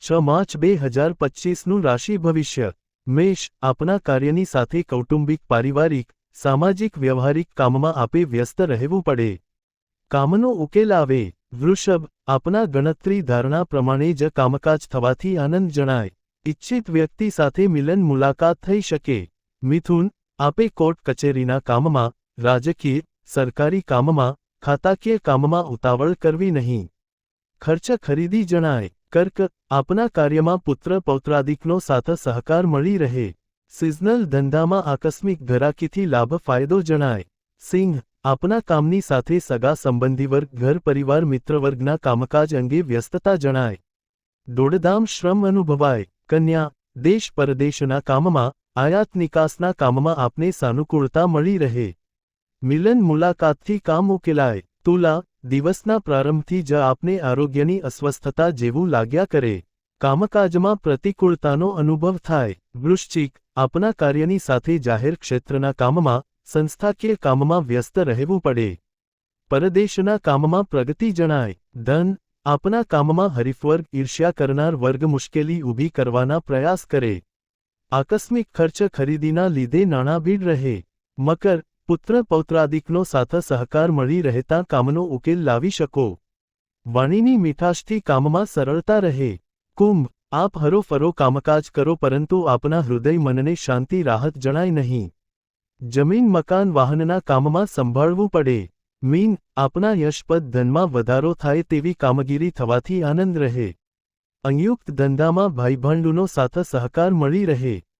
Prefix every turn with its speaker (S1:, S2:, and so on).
S1: છ માર્ચ બે હજાર પચીસનું રાશિ ભવિષ્ય. મેષ આપના કાર્યની સાથે કૌટુંબિક, પારિવારિક, સામાજિક, વ્યવહારિક કામમાં આપે વ્યસ્ત રહેવું પડે. કામનો ઉકેલ આવે. વૃષભ આપના ગણતરી ધારણા પ્રમાણે જ કામકાજ થવાથી આનંદ જણાય. ઇચ્છિત વ્યક્તિ સાથે મિલન મુલાકાત થઈ શકે. મિથુન આપે કોર્ટ કચેરીના કામમાં, રાજકીય, સરકારી કામમાં, ખાતાકીય કામમાં ઉતાવળ કરવી નહીં. ખર્ચ ખરીદી જણાય. કર્ક, આપના કાર્યમાં પુત્ર પૌત્રાદિકનો સાથ સહકાર મળી રહે. સિઝનલ ધંધામાં આકસ્મિક ઘરાકીથી લાભ ફાયદો જણાય. સિંહ, આપના કામની સાથે સગા સંબંધી વર્ગ, ઘર પરિવાર, મિત્રવર્ગના કામકાજ અંગે વ્યસ્તતા જણાય. દોડધામ શ્રમ અનુભવાય. કન્યા, દેશ પરદેશના કામમાં, આયાત નિકાસના કામમાં આપને સાનુકૂળતા મળી રહે. મિલન મુલાકાતથી કામ ઉકેલાય. તુલા દિવસના પ્રારંભથી જ આપને આરોગ્યની અસ્વસ્થતા જેવું લાગ્યા કરે. કામકાજમાં પ્રતિકૂળતાનો અનુભવ થાય. વૃશ્ચિક, આપના કાર્યની સાથે જાહેર ક્ષેત્રના કામમાં, સંસ્થાકીય કામમાં વ્યસ્ત રહેવું પડે. પરદેશના કામમાં પ્રગતિ જણાય. ધન, આપના કામમાં હરીફવર્ગ ઈર્ષ્યા કરનાર વર્ગ મુશ્કેલી ઊભી કરવાના પ્રયાસ કરે. આકસ્મિક ખર્ચ ખરીદીના લીધે નાણાં ભીડ રહે. મકર પુત્ર પૌત્રાદિકનો સાથ સહકાર મળી રહેતા કામનો ઉકેલ લાવી શકો. વાણીની મીઠાશથી કામમાં સરળતા રહે. કુંભ, આપ હરોફરો કામકાજ કરો પરંતુ આપના હૃદય મનને શાંતિ રાહત જણાય નહીં. જમીન મકાન વાહનના કામમાં સંભાળવું પડે. મીન, આપના યશપદ ધનમાં વધારો થાય તેવી કામગીરી થવાથી આનંદ રહે. અંયુક્ત ધંધામાં ભાઈભાંડુનો સાથ સહકાર મળી રહે.